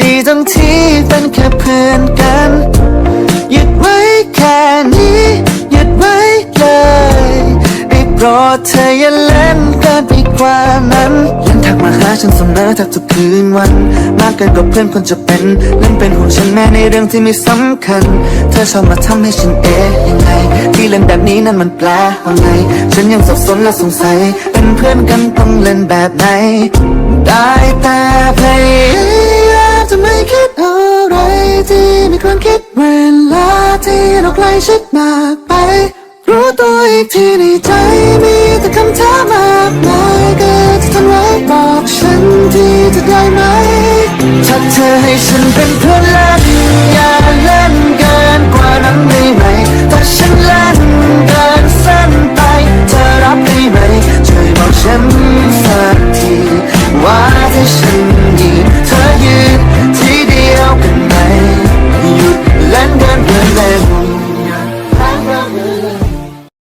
ดีจังที่เป็นแค่เพื่อนกัน หยุดไว้แค่นี้ หยุดไว้เลยได้โปรดเธออย่าเล่นเกินไปกว่านั้นยังทักมาหาฉันเสมอแทบทุกคืนวัน มากเกินกว่าเพื่อนคนจะเป็นนั่นเป็นห่วงฉันแม้ในเรื่องที่ไม่สำคัญ เธอชอบมาทำให้ฉันเอ๊ะยังไงที่เล่นแบบนี้นั่นมันแปลว่าไง ฉันยังสับสนและสงสัย เป็นเพื่อนกันต้องเล่นแบบไหน ได้แต่พ เราใกล้ชิดมากไป รู้ตัวอีกทีในใจมีแต่คำถามมากมายเกิดจะทำไว้บอกฉันที่จะได้ไหมถ้าเธอให้ฉันเป็นเพื่อน